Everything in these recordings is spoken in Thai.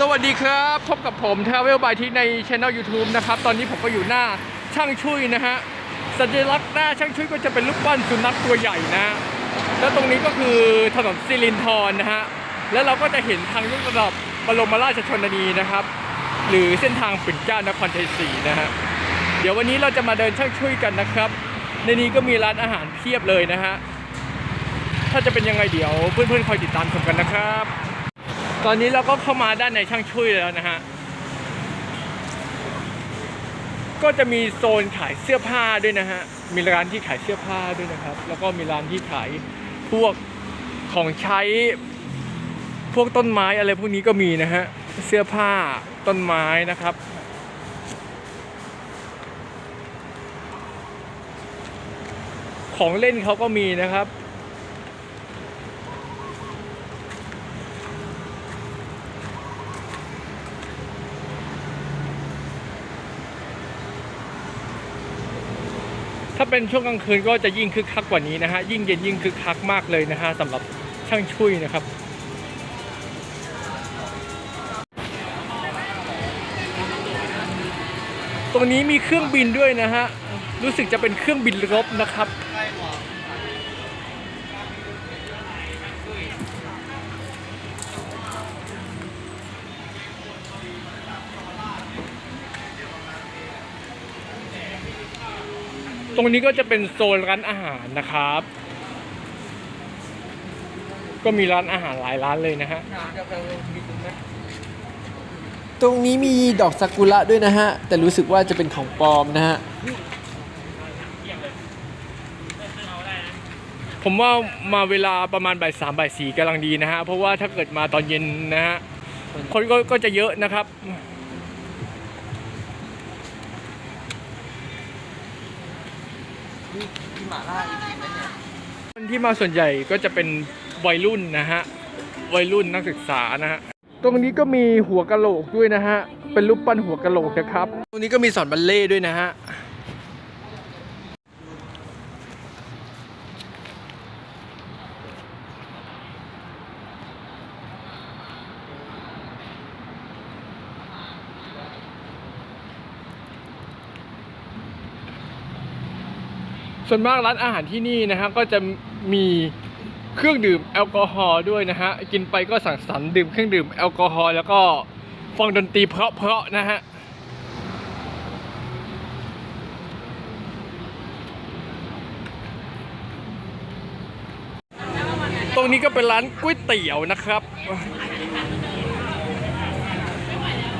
สวัสดีครับ พบกับผม Travel by ที่ในช anel YouTube นะครับ ตอนนี้ผมก็อยู่หน้าช่างชุยนะฮะสัญลักษณ์หน้าช่างชุยก็จะเป็นรูปปั้นสุนัขตัวใหญ่นะ แล้วตรงนี้ก็คือถนนสิรินทรนะฮะ แล้วเราก็จะเห็นทางยกระดับบรมราชชนนีนะครับ หรือเส้นทางปิ่นเกล้านครชัยศรีนะฮะ เดี๋ยววันนี้เราจะมาเดินช่างชุยกันนะครับ ในนี้ก็มีร้านอาหารเพียบเลยนะฮะ ถ้าจะเป็นยังไงเดี๋ยวเพื่อนๆคอยติดตามชมกันนะครับ ตอนนี้เราก็เข้ามาด้านในช่างช่วยแล้วนะฮะ ก็จะมีโซนขายเสื้อผ้าด้วยนะฮะ มีร้านที่ขายเสื้อผ้าด้วยนะครับ แล้วก็มีร้านที่ขายพวกของใช้ พวกต้นไม้อะไรพวกนี้ก็มีนะฮะ เสื้อผ้าต้นไม้นะครับของเล่นเขาก็มีนะครับ ถ้าเป็นช่วงกลางคืนก็จะยิ่งคึกคักกว่านี้นะฮะยิ่งเย็นยิ่งคึกคักมากเลยนะฮะสำหรับช่างชุยนะครับตรงนี้มีเครื่องบินด้วยนะฮะ รู้สึกจะเป็นเครื่องบินรบนะครับ ตรงนี้ก็จะเป็นโซนร้านอาหารนะครับ ก็มีร้านอาหารหลายร้านเลยนะฮะตรงนี้มีดอกซากุระด้วยนะฮะ แต่รู้สึกว่าจะเป็นของปลอมนะฮะ ผมว่ามาเวลาประมาณบ่ายสามบ่ายสี่กำลังดีนะฮะ เพราะว่าถ้าเกิดมาตอนเย็นนะฮะ คนก็ก็จะเยอะนะครับ คนที่มาส่วนใหญ่ก็จะเป็นวัยรุ่นนะฮะ วัยรุ่นนักศึกษานะฮะ ตรงนี้ก็มีหัวกะโหลกด้วยนะฮะ เป็นรูปปั้นหัวกะโหลกนะครับ ตรงนี้ก็มีสอนบัลเล่ต์ด้วยนะฮะ ส่วนมากร้านอาหารที่นี่นะฮะก็จะมีเครื่องดื่มแอลกอฮอล์ด้วยนะฮะกินไปก็สั่งสรรค์ดื่มเครื่องดื่มแอลกอฮอล์แล้วก็ฟังดนตรีเพราะๆนะฮะตรงนี้ก็เป็นร้านก๋วยเตี๋ยวนะครับ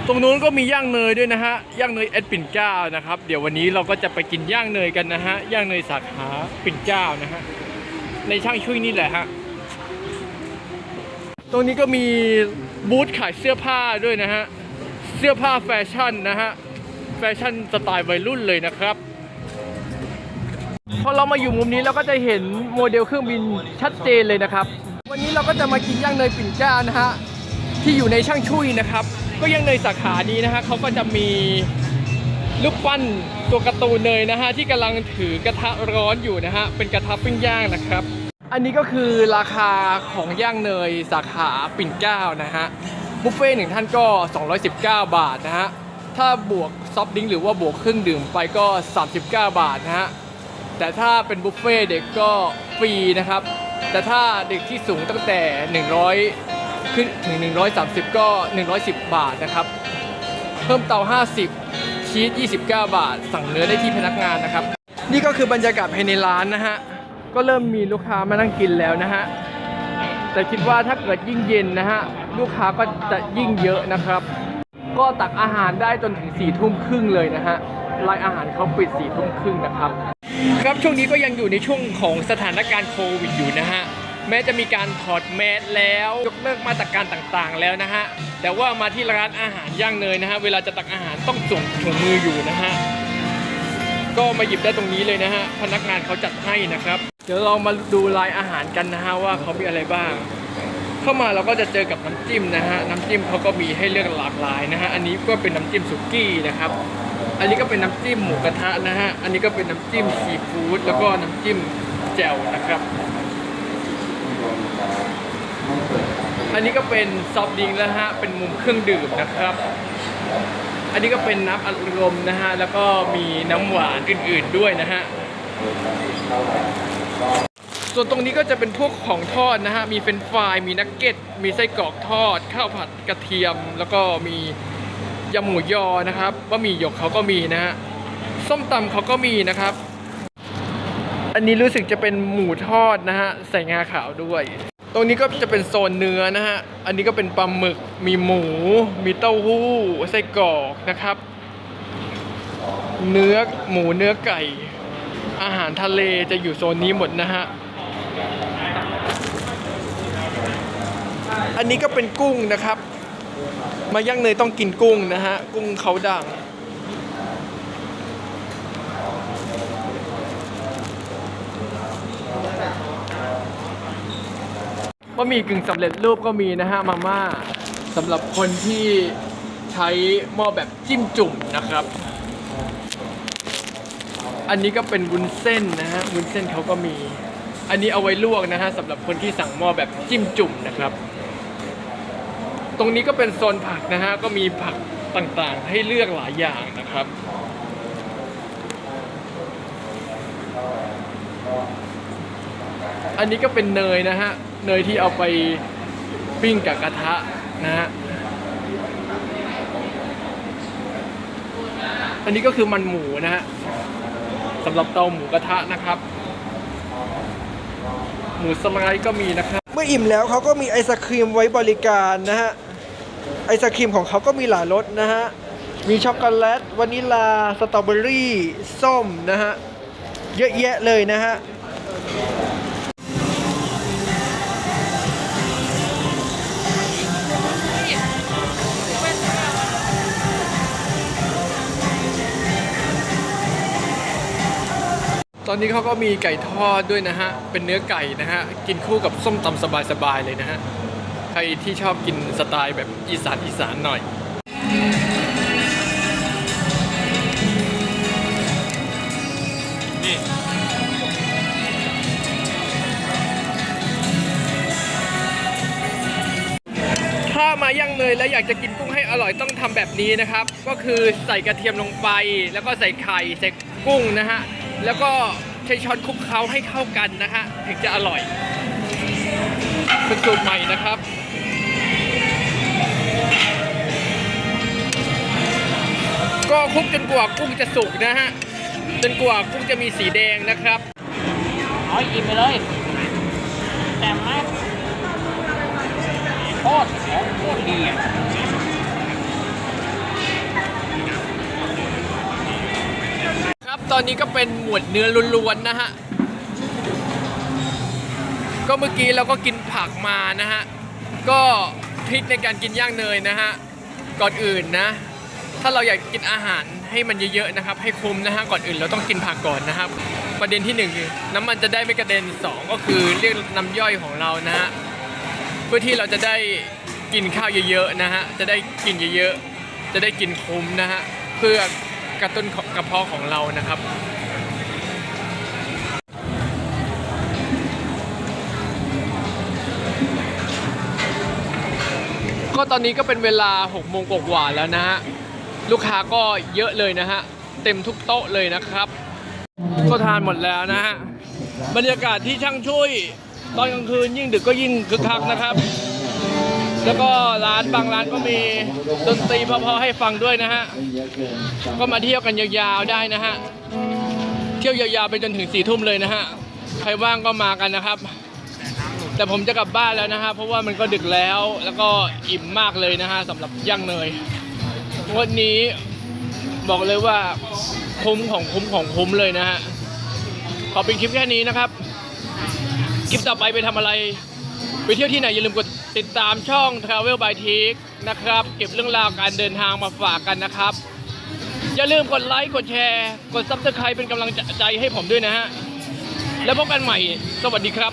ตรงนู้นก็มีย่างเนยด้วยนะฮะย่างเนยเอ็ดปิ่นเก้านะครับ เดี๋ยววันนี้เราก็จะไปกินย่างเนยกันนะฮะย่างเนยสาขาปิ่นเก้านะฮะในช่างช่วยนี่แหละฮะตรงนี้ก็มีบูธขายเสื้อผ้าด้วยนะฮะเสื้อผ้าแฟชั่นนะฮะแฟชั่นสไตล์วัยรุ่นเลยนะครับพอเรามาอยู่มุมนี้เราก็จะเห็นโมเดลเครื่องบินชัดเจนเลยนะครับ วันนี้เราก็จะมากินย่างเนยปิ่นเก้านะฮะที่อยู่ในช่างชุยนะครับ ก็ยังในสาขานี้นะฮะเขาก็จะมีรูปปั้นตัวการ์ตูนเนยนะฮะที่กำลังถือกระทะร้อนอยู่นะฮะเป็นกระทะปิ้งย่างนะครับ อันนี้ก็คือราคาของย่างเนยสาขาปิ่นเกล้านะฮะบุฟเฟ่หนึ่งท่านก็ 219 บาทนะฮะถ้าบวกซอฟต์ดริงหรือว่าบวกเครื่องดื่มไปก็ 39 บาทนะฮะแต่ถ้าเป็นบุฟเฟ่เด็กก็ฟรีนะครับ แต่ถ้าเด็กที่สูงตั้งแต่ 100 ขึ้นถึง 130 ก็ 110 บาทนะครับ เพิ่มเตา 50 ชีส 29 บาท สั่งเนื้อได้ที่พนักงานนะครับ นี่ก็คือบรรยากาศภายในร้านนะฮะ ก็เริ่มมีลูกค้ามานั่งกินแล้วนะฮะ แต่คิดว่าถ้าเกิดยิ่งเย็นนะฮะ ลูกค้าก็จะยิ่งเยอะนะครับ ก็ตักอาหารได้จนถึง4ี่ทุ่มครึ่งเลยนะฮะรายอาหารเขาปิด4ี่ทุ่มครึ่งนะครับ ครับช่วงนี้ก็ยังอยู่ในช่วงของสถานการณ์โควิดอยู่นะฮะ แม้จะมีการถอดแมสแล้วยกเลิกมาตรการต่างๆ แล้วนะฮะแต่ว่ามาที่ร้านอาหารย่างเนยนะฮะเวลาจะตักอาหารต้องสวมถุงมืออยู่นะฮะก็มาหยิบได้ตรงนี้เลยนะฮะพนักงานเขาจัดให้นะครับ เดี๋ยวเรามาดูรายอาหารกันนะฮะว่าเขามีอะไรบ้าง เข้ามาเราก็จะเจอกับน้ำจิ้มนะฮะน้ำจิ้มเขาก็มีให้เลือกหลากหลายนะฮะอันนี้ก็เป็นน้ำจิ้มสุกี้นะครับอันนี้ก็เป็นน้ำจิ้มหมูกระทะนะฮะอันนี้ก็เป็นน้ำจิ้มซีฟู้ดแล้วก็น้ำจิ้มแจ่วนะครับ อันนี้ก็เป็นซอฟต์ดิงก์นะฮะ เป็นมุมเครื่องดื่มนะครับ อันนี้ก็เป็นน้ำอัดลมนะฮะ แล้วก็มีน้ำหวานอื่นๆด้วยนะฮะ ส่วนตรงนี้ก็จะเป็นพวกของทอดนะฮะ มีเฟรนฟราย มีนักเก็ต มีไส้กรอกทอด ข้าวผัดกระเทียม แล้วก็มียำหมูยอนะครับบะหมี่หยกเขาก็มีนะฮะ ส้มตำเขาก็มีนะครับ อันนี้รู้สึกจะเป็นหมูทอดนะฮะ ใส่งาขาวด้วย ตรงนี้ก็จะเป็นโซนเนื้อนะฮะ อันนี้ก็เป็นปลาหมึก มีหมู มีเต้าหู้ ไส้กรอกนะครับ เนื้อหมูเนื้อไก่ อาหารทะเลจะอยู่โซนนี้หมดนะฮะ อันนี้ก็เป็นกุ้งนะครับ มาย่างเนยต้องกินกุ้งนะฮะ กุ้งเขาดัง บะหมี่กึ่งสำเร็จรูปก็มีนะฮะมาม่าสำหรับคนที่ใช้หม้อแบบจิ้มจุ่มนะครับ อันนี้ก็เป็นวุ้นเส้นนะฮะวุ้นเส้นเขาก็มี อันนี้เอาไว้ลวกนะฮะสำหรับคนที่สั่งหม้อแบบจิ้มจุ่มนะครับ ตรงนี้ก็เป็นโซนผักนะฮะก็มีผักต่างๆ ให้เลือกหลายอย่างนะครับอันนี้ก็เป็นเนยนะฮะ เนยที่เอาไปปิ้งกับกระทะนะฮะอันนี้ก็คือมันหมูนะฮะสำหรับเตาหมูกระทะนะครับ หมูสไลด์ก็มีนะครับ เมื่ออิ่มแล้วเขาก็มีไอศครีมไว้บริการนะฮะไอศครีมของเขาก็มีหลายรสนะฮะมีช็อกโกแลตวานิลาสตรอเบอรี่ส้มนะฮะเยอะแยะเลยนะฮะ อนนี้เขาก็มีไก่ทอดด้วยนะฮะ เป็นเนื้อไก่นะฮะ กินคู่กับส้มตำสบายๆเลยนะฮะ ใครที่ชอบกินสไตล์แบบอีสานอีสานหน่อยนี่ถ้ามาย่างเนยแล้วอยากจะกินกุ้งให้อร่อยต้องทำแบบนี้นะครับ ก็คือใส่กระเทียมลงไป แล้วก็ใส่ไข่ใส่กุ้งนะฮะ แล้วก็ใช้ช้อนคลุกเคล้าให้เข้ากันนะฮะถึงจะอร่อย เป็นสูตรใหม่นะครับก็คลุกจนกว่ากุ้งจะสุกนะฮะจนกว่ากุ้งจะมีสีแดงนะครับเอาอิ่มไปเลยแต่มากโคตรของโคตรดีอะ ตอนนี้ก็เป็นหมวดเนื้อล้วนๆนะฮะ ก็เมื่อกี้เราก็กินผักมานะฮะ ก็ทริคในการกินย่างเนยนะฮะ ก่อนอื่นนะ ถ้าเราอยากกินอาหารให้มันเยอะๆนะครับ ให้คุ้มนะฮะ ก่อนอื่นเราต้องกินผักก่อนนะครับ ประเด็นที่หนึ่งคือน้ำมันจะได้ไม่กระเด็นสองก็คือเรียกน้ำย่อยของเรานะฮะ เพื่อที่เราจะได้กินข้าวเยอะๆนะฮะ จะได้กินเยอะๆ จะได้กินคุ้มนะฮะ เพื่อ กระตุ้นกระเพาะของเรานะครับก็ตอนนี้ก็เป็นเวลา6โมงกว่าแล้วนะฮะ ลูกค้าก็เยอะเลยนะฮะ เต็มทุกโต๊ะเลยนะครับก็ทานหมดแล้วนะฮะ บรรยากาศที่ช่างช่วย ตอนกลางคืนยิ่งดึกก็ยิ่งคึกคักนะครับ แล้วก็ร้านบางร้านก็มีดนตรีเพราะๆให้ฟังด้วยนะฮะ ก็มาเที่ยวกันยาวๆได้นะฮะ เที่ยวยาวๆไปจนถึงสี่ทุ่มเลยนะฮะ ใครว่างก็มากันนะครับ แต่ผมจะกลับบ้านแล้วนะฮะ เพราะว่ามันก็ดึกแล้ว แล้วก็อิ่มมากเลยนะฮะสำหรับย่างเนย วันนี้บอกเลยว่าคุ้มของคุ้มของคุ้มเลยนะฮะ ขอเป็นคลิปแค่นี้นะครับ คลิปต่อไปไปทำอะไร ไปเที่ยวที่ไหนอย่าลืมกด ติดตามช่อง Travel by t i k นะครับ เก็บเรื่องราวการเดินทางมาฝากกันนะครับ อย่าลืมกดไลค์ กดแชร์ กด Subscribe เป็นกำลังใจให้ผมด้วยนะฮะ แล้วพบกันใหม่ สวัสดีครับ